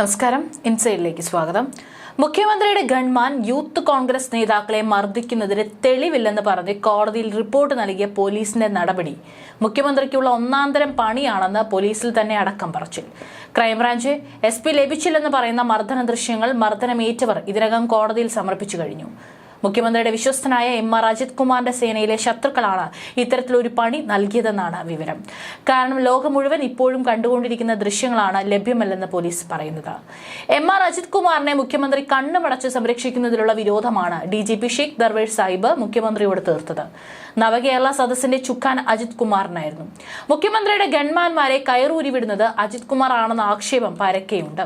നമസ്കാരം. ഇൻസൈഡിലേക്ക് സ്വാഗതം. മുഖ്യമന്ത്രിയുടെ ഗൺമാൻ യൂത്ത് കോൺഗ്രസ് നേതാക്കളെ മർദ്ദിക്കുന്നതിന് തെളിവില്ലെന്ന് പറഞ്ഞ് കോടതിയിൽ റിപ്പോർട്ട് നൽകിയ പോലീസിന്റെ നടപടി. മുഖ്യമന്ത്രിക്കുള്ള ഒന്നാന്തരം പണിയാണെന്ന് പോലീസിൽ തന്നെ അടക്കം പറച്ചിൽ. ക്രൈംബ്രാഞ്ച് എസ് പി ലഭിച്ചില്ലെന്ന് പറയുന്ന മർദ്ദന ദൃശ്യങ്ങൾ മർദ്ദനമേറ്റവർ ഇതിനകം കോടതിയിൽ സമർപ്പിച്ചു കഴിഞ്ഞു. മുഖ്യമന്ത്രിയുടെ വിശ്വസ്തനായ എം ആർ അജിത് കുമാറിന്റെ സേനയിലെ ശത്രുക്കളാണ് ഇത്തരത്തിലൊരു പണി നൽകിയതെന്നാണ് വിവരം. കാരണം ലോകം മുഴുവൻ ഇപ്പോഴും കണ്ടുകൊണ്ടിരിക്കുന്ന ദൃശ്യങ്ങളാണ് ലഭ്യമല്ലെന്ന് പോലീസ് പറയുന്നത്. എം ആർ അജിത് കുമാറിനെ മുഖ്യമന്ത്രി കണ്ണുമടച്ച് സംരക്ഷിക്കുന്നതിലുള്ള വിരോധമാണ് D G P Sheikh Darvesh Sahib മുഖ്യമന്ത്രിയോട് തീർത്തത്. നവകേരള സദസ്സിന്റെ ചുക്കാൻ അജിത് കുമാറിനായിരുന്നു. മുഖ്യമന്ത്രിയുടെ ഗൺമാന്മാരെ കയറൂരി വിടുന്നത് അജിത് കുമാർ ആണെന്ന ആക്ഷേപം പരക്കെയുണ്ട്.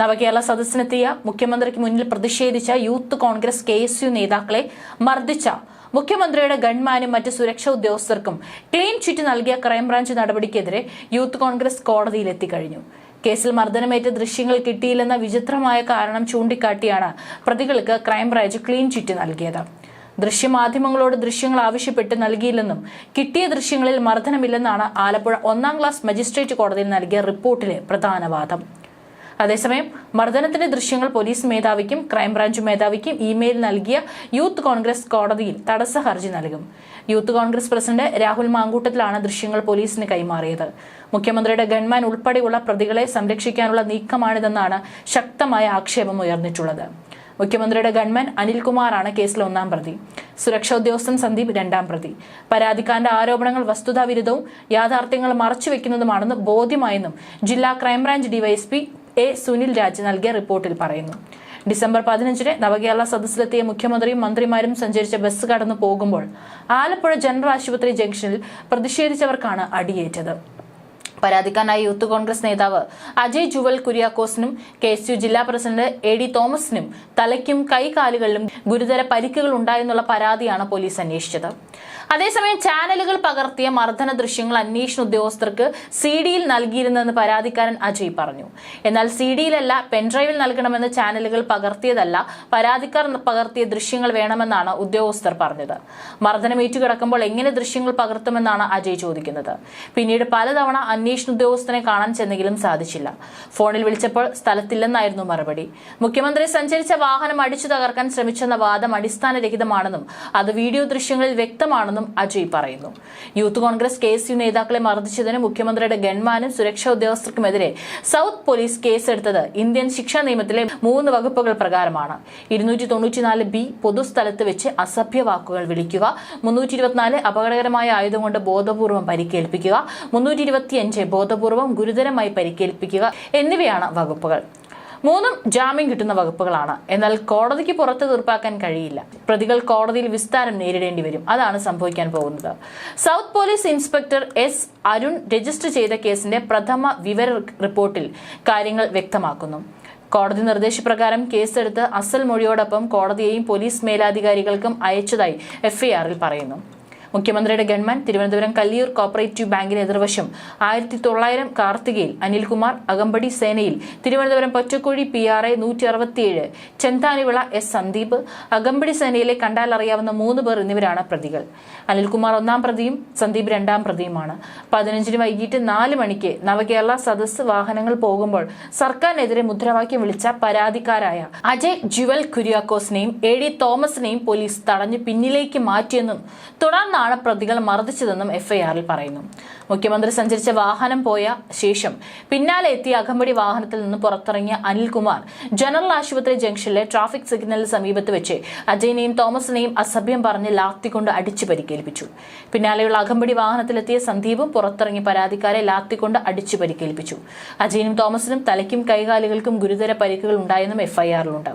നവകേരള സദസ്സിനെത്തിയ മുഖ്യമന്ത്രിക്ക് മുന്നിൽ പ്രതിഷേധിച്ച youth Congress K S U നേതാക്കളെ മർദ്ദിച്ച മുഖ്യമന്ത്രിയുടെ ഗൺമാനും മറ്റ് സുരക്ഷാ ഉദ്യോഗസ്ഥർക്കും ക്ലീൻ ചിറ്റ് നൽകിയ ക്രൈംബ്രാഞ്ച് നടപടിക്കെതിരെ യൂത്ത് കോൺഗ്രസ് കോടതിയിൽ എത്തിക്കഴിഞ്ഞു കേസിൽ മർദ്ദനമേറ്റ ദൃശ്യങ്ങൾ കിട്ടിയില്ലെന്ന വിചിത്രമായ കാരണം ചൂണ്ടിക്കാട്ടിയാണ് പ്രതികൾക്ക് ക്രൈംബ്രാഞ്ച് ക്ലീൻ ചിറ്റ് നൽകിയത്. ദൃശ്യമാധ്യമങ്ങളോട് ദൃശ്യങ്ങൾ ആവശ്യപ്പെട്ട് നൽകിയില്ലെന്നും കിട്ടിയ ദൃശ്യങ്ങളിൽ മർദ്ദനമില്ലെന്നാണ് ആലപ്പുഴ ഒന്നാം ക്ലാസ് മജിസ്ട്രേറ്റ് കോടതിയിൽ നൽകിയ റിപ്പോർട്ടിലെ പ്രധാന വാദം. അതേസമയം മർദ്ദനത്തിന്റെ ദൃശ്യങ്ങൾ പോലീസ് മേധാവിക്കും ക്രൈംബ്രാഞ്ച് മേധാവിക്കും ഇമെയിൽ നൽകിയ യൂത്ത് കോൺഗ്രസ് കോടതിയിൽ തടസ്സ ഹർജി നൽകും. യൂത്ത് കോൺഗ്രസ് പ്രസിഡന്റ് രാഹുൽ മാങ്കൂട്ടത്തിലാണ് ദൃശ്യങ്ങൾ പോലീസിന് കൈമാറിയത്. മുഖ്യമന്ത്രിയുടെ ഗൺമാൻ ഉൾപ്പെടെയുള്ള പ്രതികളെ സംരക്ഷിക്കാനുള്ള നീക്കമാണിതെന്നാണ് ശക്തമായ ആക്ഷേപം ഉയർന്നിട്ടുള്ളത്. മുഖ്യമന്ത്രിയുടെ ഗൺമാൻ അനിൽകുമാറാണ് കേസിൽ ഒന്നാം പ്രതി. സുരക്ഷാ ഉദ്യോഗസ്ഥൻ സന്ദീപ് രണ്ടാം പ്രതി. പരാതിക്കാരന്റെ ആരോപണങ്ങൾ വസ്തുതാവിരുദ്ധവും യാഥാർത്ഥ്യങ്ങൾ മറച്ചുവെക്കുന്നതുമാണെന്ന് ബോധ്യമായെന്നും ജില്ലാ crime branch DYSP A Sunil Raj നൽകിയ റിപ്പോർട്ടിൽ പറയുന്നു. ഡിസംബർ പതിനഞ്ചിന് നവകേരള സദസ്സിലെത്തിയ മുഖ്യമന്ത്രിയും മന്ത്രിമാരും സഞ്ചരിച്ച ബസ് കടന്നു പോകുമ്പോൾ ആലപ്പുഴ ജനറൽ ആശുപത്രി ജംഗ്ഷനിൽ പ്രതിഷേധിച്ചവർക്കാണ് അടിയേറ്റത്. പരാതിക്കാരനായ യൂത്ത് കോൺഗ്രസ് നേതാവ് അജയ് ജുവൽ കുര്യാക്കോസിനും കെ എസ് യു ജില്ലാ പ്രസിഡന്റ് എ ഡി തോമസിനും തലയ്ക്കും കൈകാലുകളിലും ഗുരുതര പരിക്കുകൾ ഉണ്ടായെന്നുള്ള പരാതിയാണ് പോലീസ് അന്വേഷിച്ചത്. അതേസമയം ചാനലുകൾ പകർത്തിയ മർദ്ദന ദൃശ്യങ്ങൾ അന്വേഷണ ഉദ്യോഗസ്ഥർക്ക് സി ഡിയിൽ നൽകിയിരുന്നെന്ന് പരാതിക്കാരൻ അജയ് പറഞ്ഞു. എന്നാൽ സി ഡിയിലല്ല പെൻഡ്രൈവിൽ നൽകണമെന്ന് ചാനലുകൾ പകർത്തിയതല്ല പരാതിക്കാർ പകർത്തിയ ദൃശ്യങ്ങൾ വേണമെന്നാണ് ഉദ്യോഗസ്ഥർ പറഞ്ഞത്. മർദ്ദനം കിടക്കുമ്പോൾ എങ്ങനെ ദൃശ്യങ്ങൾ പകർത്തുമെന്നാണ് അജയ് ചോദിക്കുന്നത്. പിന്നീട് പലതവണ അന്വേഷണ ഉദ്യോഗസ്ഥനെ കാണാൻ ചെന്നെങ്കിലും സാധിച്ചില്ല. ഫോണിൽ വിളിച്ചപ്പോൾ സ്ഥലത്തില്ലെന്നായിരുന്നു മറുപടി. മുഖ്യമന്ത്രി സഞ്ചരിച്ച വാഹനം അടിച്ചു തകർക്കാൻ ശ്രമിച്ചെന്ന വാദം അടിസ്ഥാനരഹിതമാണെന്നും അത് വീഡിയോ ദൃശ്യങ്ങളിൽ വ്യക്തമാണെന്നും അജയ് പറയുന്നു. യൂത്ത് കോൺഗ്രസ് കെ യു നേതാക്കളെ മർദ്ദിച്ചതിന് മുഖ്യമന്ത്രിയുടെ ഗൺമാനും സുരക്ഷാ ഉദ്യോഗസ്ഥർക്കുമെതിരെ സൗത്ത് പോലീസ് കേസെടുത്തത് ഇന്ത്യൻ ശിക്ഷാ നിയമത്തിലെ മൂന്ന് വകുപ്പുകൾ പ്രകാരമാണ്. ഇരുന്നൂറ്റി തൊണ്ണൂറ്റിനാല് ബി പൊതുസ്ഥലത്ത് വെച്ച് അസഭ്യ വാക്കുകൾ വിളിക്കുക മുന്നൂറ്റി ഇരുപത്തിനാല് അപകടകരമായ ആയുധം കൊണ്ട് ബോധപൂർവം പരിക്കേൽപ്പിക്കുക മുന്നൂറ്റി ഇരുപത്തിയഞ്ച് ബോധപൂർവം ഗുരുതരമായി പരിക്കേൽപ്പിക്കുക എന്നിവയാണ് വകുപ്പുകൾ. മൂന്നും ജാമ്യം കിട്ടുന്ന വകുപ്പുകളാണ്. എന്നാൽ കോടതിക്ക് പുറത്ത് തീർപ്പാക്കാൻ കഴിയില്ല. പ്രതികൾ കോടതിയിൽ വിസ്താരം നേരിടേണ്ടി വരും. അതാണ് സംഭവിക്കാൻ പോകുന്നത്. South police inspector S Arun register ചെയ്ത കേസിന്റെ പ്രഥമ വിവര റിപ്പോർട്ടിൽ കാര്യങ്ങൾ വ്യക്തമാക്കുന്നു. കോടതി നിർദ്ദേശപ്രകാരം കേസെടുത്ത് അസൽ മൊഴിയോടൊപ്പം കോടതിയെയും പോലീസ് മേലധികാരികൾക്കും അയച്ചതായി എഫ്ഐആറിൽ പറയുന്നു. മുഖ്യമന്ത്രിയുടെ ഗവൺമെന്റ് തിരുവനന്തപുരം കല്ലിയൂർ കോപ്പറേറ്റീവ് ബാങ്കിന് എതിർവശം ആയിരത്തി തൊള്ളായിരം കാർത്തികയിൽ അനിൽകുമാർ അകമ്പടി സേനയിൽ Thiruvananthapuram Pottakuzhi P R A നൂറ്റി അറുപത്തിയേഴ് ചെന്താനിവിള എസ് സന്ദീപ് അകമ്പടി സേനയിലെ കണ്ടാൽ അറിയാവുന്ന മൂന്ന് പേർ എന്നിവരാണ് പ്രതികൾ. അനിൽകുമാർ ഒന്നാം പ്രതിയും സന്ദീപ് രണ്ടാം പ്രതിയുമാണ്. പതിനഞ്ചിന് വൈകിട്ട് നാല് മണിക്ക് നവകേരള സദസ് വാഹനങ്ങൾ പോകുമ്പോൾ സർക്കാരിനെതിരെ മുദ്രാവാക്യം വിളിച്ച പരാതിക്കാരായ അജയ് ജുവൽ കുര്യാക്കോസിനെയും എ ഡി തോമസിനെയും പോലീസ് തടഞ്ഞ് പിന്നിലേക്ക് മാറ്റിയെന്നും തുടർന്നാണ് പ്രതികൾ മർദ്ദിച്ചതെന്നും എഫ്ഐആറിൽ പറയുന്നു. മുഖ്യമന്ത്രി സഞ്ചരിച്ച വാഹനം പോയ ശേഷം പിന്നാലെ എത്തിയ അകമ്പടി വാഹനത്തിൽ നിന്ന് പുറത്തിറങ്ങിയ അനിൽകുമാർ ജനറൽ ആശുപത്രി ജംഗ്ഷനിലെ ട്രാഫിക് സിഗ്നലിന് സമീപത്ത് വെച്ച് അജയനെയും തോമസിനെയും അസഭ്യം പറഞ്ഞ് ലാത്തിക്കൊണ്ട് അടിച്ചു പരിക്കേൽപ്പിച്ചു. പിന്നാലെയുള്ള അകമ്പടി വാഹനത്തിലെത്തിയ സന്ദീപും പുറത്തിറങ്ങി പരാതിക്കാരെ ലാത്തിക്കൊണ്ട് അടിച്ചു പരിക്കേൽപ്പിച്ചു. അജയനും തോമസിനും തലയ്ക്കും കൈകാലുകൾക്കും ഗുരുതര പരിക്കുകൾ ഉണ്ടായെന്നും എഫ്ഐആറിലുണ്ട്.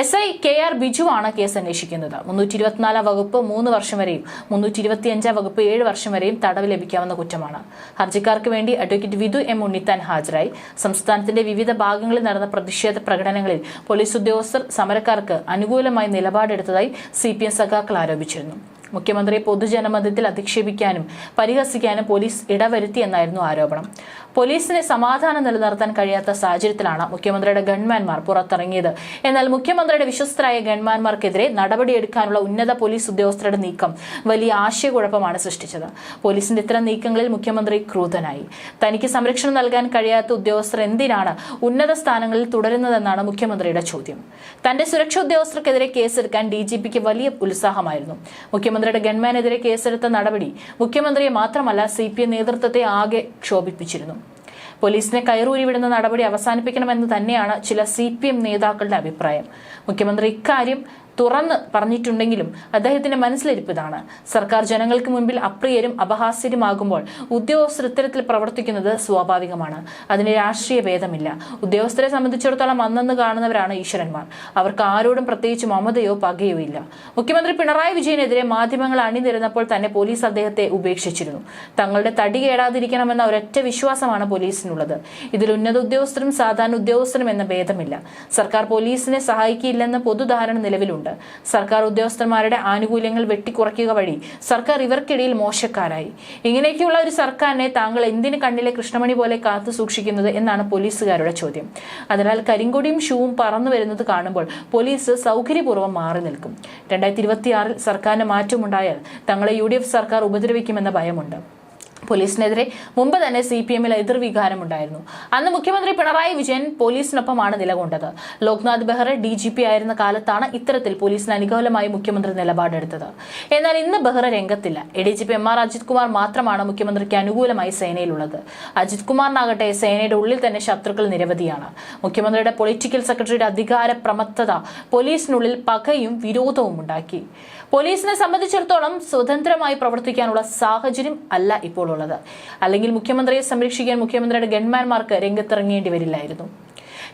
എസ് ഐ കെ ആർ ബിജുവാണ് കേസ് അന്വേഷിക്കുന്നത്. മുന്നൂറ്റി ഇരുപത്തിനാലാം വകുപ്പ് മൂന്ന് വർഷം വരെയും മുന്നൂറ്റി ഇരുപത്തിയഞ്ചാം വകുപ്പ് ഏഴ് വർഷം വരെയും തടവ് ലഭിക്കാവുന്ന കുറ്റമാണ്. ഹർജിക്കാർക്ക് വേണ്ടി അഡ്വക്കേറ്റ് വിധു എം ഉണ്ണിത്താൻ ഹാജരായി. സംസ്ഥാനത്തിന്റെ വിവിധ ഭാഗങ്ങളിൽ നടന്ന പ്രതിഷേധ പ്രകടനങ്ങളിൽ പോലീസ് ഉദ്യോഗസ്ഥർ സമരക്കാർക്ക് അനുകൂലമായി നിലപാടെടുത്തതായി സി പി എം സഖാക്കൾ ആരോപിച്ചിരുന്നു. മുഖ്യമന്ത്രിയെ പൊതുജനമധ്യത്തിൽ അധിക്ഷേപിക്കാനും പരിഹസിക്കാനും പോലീസ് ഇടവരുത്തിയെന്നായിരുന്നു ആരോപണം. പോലീസിന് സമാധാനം നിലനിർത്താൻ കഴിയാത്ത സാഹചര്യത്തിലാണ് മുഖ്യമന്ത്രിയുടെ ഗൺമാൻമാർ പുറത്തിറങ്ങിയത്. എന്നാൽ മുഖ്യമന്ത്രിയുടെ വിശ്വസ്തരായ ഗൺമാൻമാർക്കെതിരെ നടപടിയെടുക്കാനുള്ള ഉന്നത പോലീസ് ഉദ്യോഗസ്ഥരുടെ നീക്കം വലിയ ആശയക്കുഴപ്പമാണ് സൃഷ്ടിച്ചത്. പോലീസിന്റെ ഇത്തരം നീക്കങ്ങളിൽ മുഖ്യമന്ത്രി ക്രൂധനായി തനിക്ക് സംരക്ഷണം നൽകാൻ കഴിയാത്ത ഉദ്യോഗസ്ഥർ എന്തിനാണ് ഉന്നത സ്ഥാനങ്ങളിൽ തുടരുന്നതെന്നാണ് മുഖ്യമന്ത്രിയുടെ ചോദ്യം. തന്റെ സുരക്ഷാ ഉദ്യോഗസ്ഥർക്കെതിരെ കേസെടുക്കാൻ ഡി ജി പിക്ക് വലിയ ഉത്സാഹമായിരുന്നു. മുഖ്യമന്ത്രിയുടെ ഗൺമാനെതിരെ കേസെടുത്ത നടപടി മുഖ്യമന്ത്രിയെ മാത്രമല്ല സി പി നേതൃത്വത്തെ ആകെ ക്ഷോഭിപ്പിച്ചിരുന്നു. പോലീസിനെ കയറൂരി വിടുന്ന നടപടി അവസാനിപ്പിക്കണമെന്ന് തന്നെയാണ് ചില സി പി എം നേതാക്കളുടെ അഭിപ്രായം. മുഖ്യമന്ത്രി ഇക്കാര്യം തുറന്ന് പറഞ്ഞിട്ടുണ്ടെങ്കിലും അദ്ദേഹത്തിന്റെ മനസ്സിലിരിപ്പ് ഇതാണ്. സർക്കാർ ജനങ്ങൾക്ക് മുമ്പിൽ അപ്രിയരും അപഹാസ്യരുമാകുമ്പോൾ ഉദ്യോഗസ്ഥർ ഇത്തരത്തിൽ പ്രവർത്തിക്കുന്നത് സ്വാഭാവികമാണ്. അതിന് രാഷ്ട്രീയ ഭേദമില്ല. ഉദ്യോഗസ്ഥരെ സംബന്ധിച്ചിടത്തോളം അന്നെന്ന് കാണുന്നവരാണ് ഈശ്വരന്മാർ. അവർക്ക് ആരോടും പ്രത്യേകിച്ച് മമതയോ പകയോ ഇല്ല. മുഖ്യമന്ത്രി പിണറായി വിജയനെതിരെ മാധ്യമങ്ങൾ അണിനിരുന്നപ്പോൾ തന്നെ പോലീസ് അദ്ദേഹത്തെ ഉപേക്ഷിച്ചിരുന്നു. തങ്ങളുടെ തടി കേടാതിരിക്കണമെന്ന ഒരൊറ്റ വിശ്വാസമാണ് പോലീസിനുള്ളത്. ഇതിൽ ഉന്നത ഉദ്യോഗസ്ഥരും സാധാരണ ഉദ്യോഗസ്ഥരും എന്ന ഭേദമില്ല. സർക്കാർ പോലീസിനെ സഹായിക്കില്ലെന്ന പൊതുധാരണ നിലവിലുണ്ട്. സർക്കാർ ഉദ്യോഗസ്ഥന്മാരുടെ ആനുകൂല്യങ്ങൾ വെട്ടിക്കുറയ്ക്കുക വഴി സർക്കാർ ഇവർക്കിടയിൽ മോശക്കാരായി. ഇങ്ങനെയൊക്കെയുള്ള ഒരു സർക്കാരിനെ താങ്കൾ എന്തിന് കണ്ണിലെ കൃഷ്ണമണി പോലെ കാത്തു സൂക്ഷിക്കുന്നത് എന്നാണ് പോലീസുകാരുടെ ചോദ്യം. അതിനാൽ കരിങ്കൊടിയും ഷൂവും പറന്നു വരുന്നത് കാണുമ്പോൾ പോലീസ് സൗകര്യപൂർവം മാറി നിൽക്കും. രണ്ടായിരത്തി ഇരുപത്തിയാറിൽ സർക്കാരിന് മാറ്റമുണ്ടായാൽ തങ്ങളെ യു സർക്കാർ ഉപദ്രവിക്കുമെന്ന ഭയമുണ്ട്. പോലീസിനെതിരെ മുമ്പ് തന്നെ സി പി എമ്മിൽ എതിർവികാരമുണ്ടായിരുന്നു അന്ന് മുഖ്യമന്ത്രി പിണറായി വിജയൻ പോലീസിനൊപ്പമാണ് നിലകൊണ്ടത്. Loknath Behera D G P ആയിരുന്ന കാലത്താണ് ഇത്തരത്തിൽ പോലീസിന് അനുകൂലമായി മുഖ്യമന്ത്രി നിലപാടെടുത്തത്. എന്നാൽ ഇന്ന് Behera രംഗത്തില്ല. A D G P M R Ajith Kumar മാത്രമാണ് മുഖ്യമന്ത്രിക്ക് അനുകൂലമായി സേനയിലുള്ളത്. അജിത് കുമാറിനാകട്ടെ സേനയുടെ ഉള്ളിൽ തന്നെ ശത്രുക്കൾ നിരവധിയാണ്. മുഖ്യമന്ത്രിയുടെ പൊളിറ്റിക്കൽ സെക്രട്ടറിയുടെ അധികാര പ്രമത്തത പോലീസിനുള്ളിൽ പകയും വിരോധവും ഉണ്ടാക്കി. പോലീസിനെ സംബന്ധിച്ചിടത്തോളം സ്വതന്ത്രമായി പ്രവർത്തിക്കാനുള്ള സാഹചര്യം അല്ല ഇപ്പോൾ ഉള്ളത്. അല്ലെങ്കിൽ മുഖ്യമന്ത്രിയെ സംരക്ഷിക്കാൻ മുഖ്യമന്ത്രിയുടെ ഗൺമാൻമാർക്ക് രംഗത്തിറങ്ങേണ്ടി വരില്ലായിരുന്നു.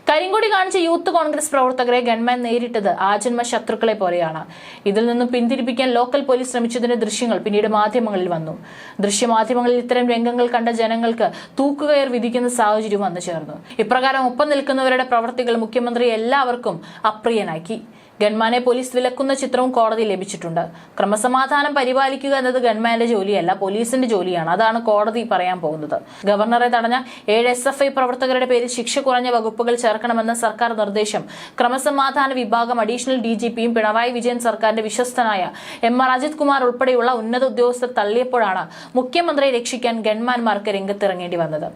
കരിങ്കൊടി കാണിച്ച യൂത്ത് കോൺഗ്രസ് പ്രവർത്തകരെ ഗൺമാൻ നേരിട്ടത് ആജന്മ ശത്രുക്കളെ പോലെയാണ്. ഇതിൽ നിന്നും പിന്തിരിപ്പിക്കാൻ ലോക്കൽ പോലീസ് ശ്രമിച്ചതിന്റെ ദൃശ്യങ്ങൾ പിന്നീട് മാധ്യമങ്ങളിൽ വന്നു. ദൃശ്യമാധ്യമങ്ങളിൽ ഇത്തരം രംഗങ്ങൾ കണ്ട ജനങ്ങൾക്ക് തൂക്കുകയർ വിധിക്കുന്ന സാഹചര്യം വന്നു ചേർന്നു. ഇപ്രകാരം ഒപ്പം നിൽക്കുന്നവരുടെ പ്രവർത്തികൾ മുഖ്യമന്ത്രി എല്ലാവർക്കും അപ്രിയനാക്കി. ഗൺമാനെ പോലീസ് വിലക്കുന്ന ചിത്രവും കോടതി ലഭിച്ചിട്ടുണ്ട്. ക്രമസമാധാനം പരിപാലിക്കുക എന്നത് ഗൺമാന്റെ ജോലിയല്ല പോലീസിന്റെ ജോലിയാണ്. അതാണ് കോടതി പറയാൻ പോകുന്നത്. ഗവർണറെ തടഞ്ഞ ഏഴ് എസ് എഫ് ഐ പ്രവർത്തകരുടെ പേരിൽ ശിക്ഷ കുറഞ്ഞ വകുപ്പുകൾ ചേർക്കണമെന്ന സർക്കാർ നിർദ്ദേശം. ക്രമസമാധാന വിഭാഗം അഡീഷണൽ ഡി ജി പിയും പിണറായി വിജയൻ സർക്കാരിന്റെ വിശ്വസ്തനായ എം ആർ അജിത് കുമാർ ഉൾപ്പെടെയുള്ള ഉന്നത ഉദ്യോഗസ്ഥർ തള്ളിയപ്പോഴാണ് മുഖ്യമന്ത്രിയെ രക്ഷിക്കാൻ ഗൺമാൻമാർക്ക് രംഗത്തിറങ്ങേണ്ടി വന്നത്.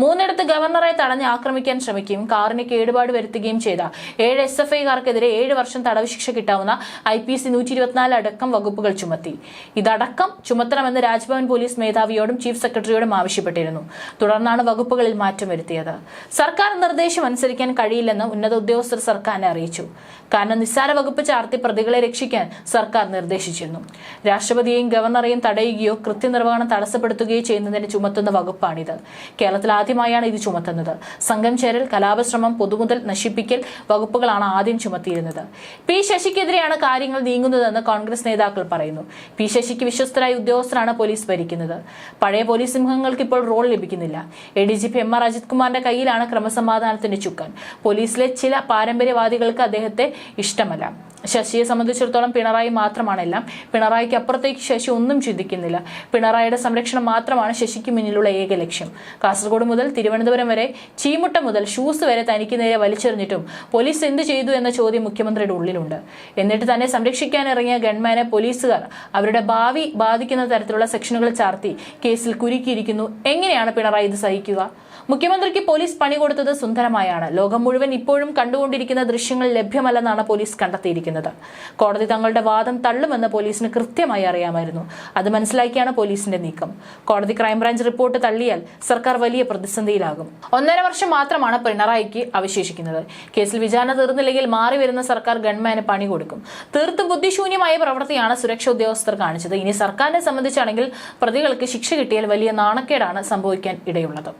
മൂന്നിടത്ത് ഗവർണറെ തടഞ്ഞ് ആക്രമിക്കാൻ ശ്രമിക്കുകയും കാറിന് കേടുപാട് വരുത്തുകയും ചെയ്ത ഏഴ് എസ് എഫ് ഐക്കാർക്കെതിരെ ഏഴ് വർഷം തടവ് ശിക്ഷ കിട്ടാവുന്ന ഐ പി സി നൂറ്റി ഇരുപത്തിനാല് അടക്കം വകുപ്പുകൾ ചുമത്തി. ഇതടക്കം ചുമത്തണമെന്ന് രാജ്ഭവൻ പോലീസ് മേധാവിയോടും ചീഫ് സെക്രട്ടറിയോടും ആവശ്യപ്പെട്ടിരുന്നു. തുടർന്നാണ് വകുപ്പുകളിൽ മാറ്റം വരുത്തിയത്. സർക്കാർ നിർദ്ദേശം അനുസരിക്കാൻ കഴിയില്ലെന്ന് ഉന്നത ഉദ്യോഗസ്ഥർ സർക്കാരിനെ അറിയിച്ചു. കാരണം നിസ്സാര വകുപ്പ് ചാർത്തി പ്രതികളെ രക്ഷിക്കാൻ സർക്കാർ നിർദ്ദേശിച്ചിരുന്നു. രാഷ്ട്രപതിയെയും ഗവർണറെയും തടയുകയോ കൃത്യനിർവഹണം തടസ്സപ്പെടുത്തുകയോ ചെയ്യുന്നതിന് ചുമത്തുന്ന വകുപ്പാണിത്. കേരളത്തിൽ ആദ്യമായാണ് ഇത് ചുമത്തുന്നത്. സംഘം ചേരൽ കലാപശ്രമം പൊതുമുതൽ നശിപ്പിക്കൽ വകുപ്പുകളാണ് ആദ്യം ചുമത്തിയിരുന്നത്. പി ശശിക്കെതിരെയാണ് കാര്യങ്ങൾ നീങ്ങുന്നതെന്ന് കോൺഗ്രസ് നേതാക്കൾ പറയുന്നു. പി ശശിക്ക് വിശ്വസ്തരായ ഉദ്യോഗസ്ഥരാണ് പോലീസ് ഭരിക്കുന്നത്. പഴയ പോലീസ് സിംഹങ്ങൾക്ക് ഇപ്പോൾ റോൾ ലഭിക്കുന്നില്ല. A D G P M R Ajith കുമാറിന്റെ കയ്യിലാണ് ക്രമസമാധാനത്തിന്റെ ചുക്കാൻ. പോലീസിലെ ചില പാരമ്പര്യവാദികൾക്ക് അദ്ദേഹത്തെ ഇഷ്ടമല്ല. ശശിയെ സംബന്ധിച്ചിടത്തോളം പിണറായി മാത്രമാണെല്ലാം പിണറായിക്ക് അപ്പുറത്തേക്ക് ശശി ഒന്നും ചിന്തിക്കുന്നില്ല. പിണറായിയുടെ സംരക്ഷണം മാത്രമാണ് ശശിക്ക് മുന്നിലുള്ള ഏക ലക്ഷ്യം. കാസർഗോഡ് മുതൽ തിരുവനന്തപുരം വരെ ചീമുട്ട മുതൽ ഷൂസ് വരെ തനിക്ക് നേരെ വലിച്ചെറിഞ്ഞിട്ടും പോലീസ് എന്ത് ചെയ്തു എന്ന ചോദ്യം മുഖ്യമന്ത്രിയുടെ ഉള്ളിലുണ്ട്. എന്നിട്ട് തന്നെ സംരക്ഷിക്കാൻ ഇറങ്ങിയ ഗൺമാനെ പോലീസുകാർ അവരുടെ ഭാവി ബാധിക്കുന്ന തരത്തിലുള്ള സെക്ഷനുകൾ ചാർത്തി കേസിൽ കുരുക്കിയിരിക്കുന്നു. എങ്ങനെയാണ് പിണറായി ഇത് സഹിക്കുക? മുഖ്യമന്ത്രിക്ക് പോലീസ് പണി കൊടുത്തത് സുന്ദരമായാണ്. ലോകം മുഴുവൻ ഇപ്പോഴും കണ്ടുകൊണ്ടിരിക്കുന്ന ദൃശ്യങ്ങൾ ലഭ്യമല്ലെന്നാണ് പോലീസ് കണ്ടെത്തിയിരിക്കുന്നത്. കോടതി തങ്ങളുടെ വാദം തള്ളുമെന്ന് പോലീസിന് കൃത്യമായി അറിയാമായിരുന്നു. അത് മനസ്സിലാക്കിയാണ് പോലീസിന്റെ നീക്കം. കോടതി ക്രൈംബ്രാഞ്ച് റിപ്പോർട്ട് തള്ളിയാൽ സർക്കാർ വലിയ പ്രതിസന്ധിയിലാകും. ഒന്നര വർഷം മാത്രമാണ് പിണറായിക്ക് അവശേഷിക്കുന്നത്. കേസിൽ വിചാരണ തീർന്നില്ലെങ്കിൽ മാറി വരുന്ന സർക്കാർ ഗൺമാന് പണി കൊടുക്കും. തീർത്തും ബുദ്ധിശൂന്യമായ പ്രവൃത്തിയാണ് സുരക്ഷാ ഉദ്യോഗസ്ഥർ കാണിച്ചത്. ഇനി സർക്കാരിനെ സംബന്ധിച്ചാണെങ്കിൽ പ്രതികൾക്ക് ശിക്ഷ കിട്ടിയാൽ വലിയ നാണക്കേടാണ് സംഭവിക്കാൻ ഇടയുള്ളത്.